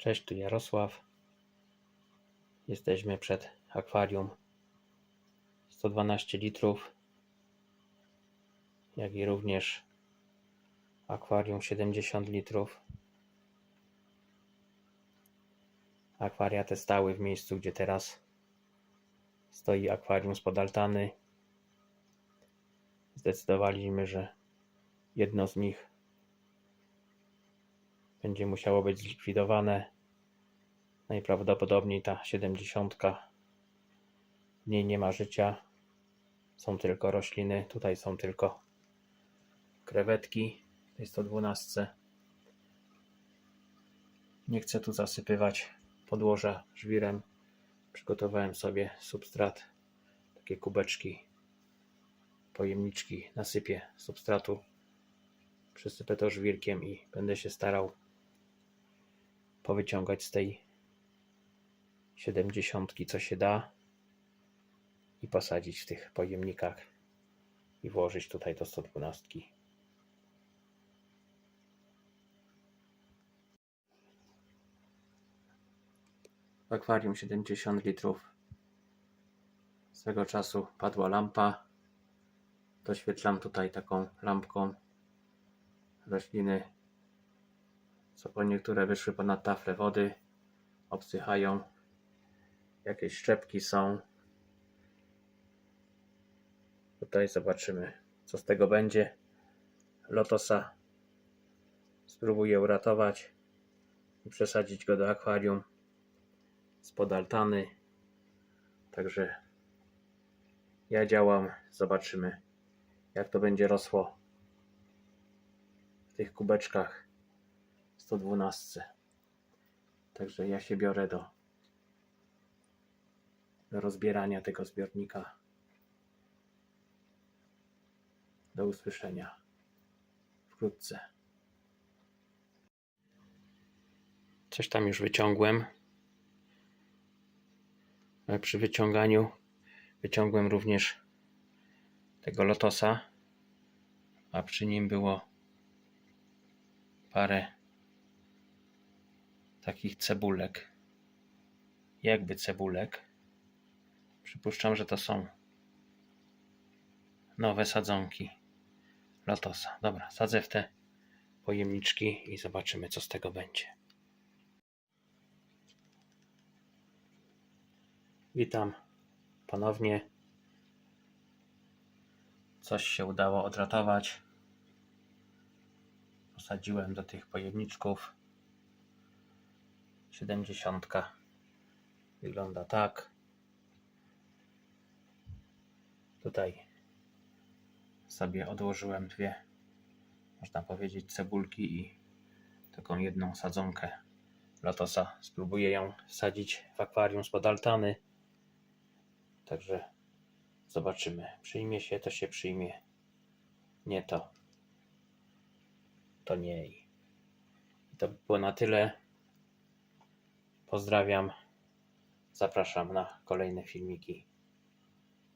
Cześć, tu Jarosław. Jesteśmy przed akwarium 112 litrów, jak i również akwarium 70 litrów. Akwaria te stały w miejscu, gdzie teraz stoi akwarium spod altany. Zdecydowaliśmy, że jedno z nich będzie musiało być zlikwidowane. Najprawdopodobniej ta 70. W niej nie ma życia. Są tylko rośliny. Tutaj są tylko krewetki w tej 112. Nie chcę tu zasypywać podłoża żwirem. Przygotowałem sobie substrat, takie kubeczki, pojemniczki. Nasypię substratu, przysypę to żwirkiem i będę się starał powyciągać z tej 70 co się da i posadzić w tych pojemnikach i włożyć tutaj do 112. W akwarium 70 litrów. Swego czasu padła lampa. Doświetlam tutaj taką lampką rośliny co po niektóre wyszły ponad taflę wody, obsychają, jakieś szczepki są. Tutaj zobaczymy, co z tego będzie. Lotosa spróbuję uratować i przesadzić go do akwarium spod altany. Także ja działam, zobaczymy, jak to będzie rosło w tych kubeczkach 112. Także ja się biorę do, do rozbierania tego zbiornika. Do usłyszenia wkrótce. Coś tam już wyciągłem. Ale przy wyciąganiu wyciągłem również tego lotosa, a przy nim było parę takich cebulek. Jakby cebulek. Przypuszczam, że to są nowe sadzonki lotosa. Dobra, sadzę w te pojemniczki i zobaczymy, co z tego będzie. Witam ponownie. Coś się udało odratować. Posadziłem do tych pojemniczków 70 wygląda tak. Tutaj sobie odłożyłem dwie, można powiedzieć, cebulki i taką jedną sadzonkę lotosa. Spróbuję ją wsadzić w akwarium spod altany. Także zobaczymy. Przyjmie się, to się przyjmie. Nie to. To nie. I to by było na tyle. Pozdrawiam. Zapraszam na kolejne filmiki.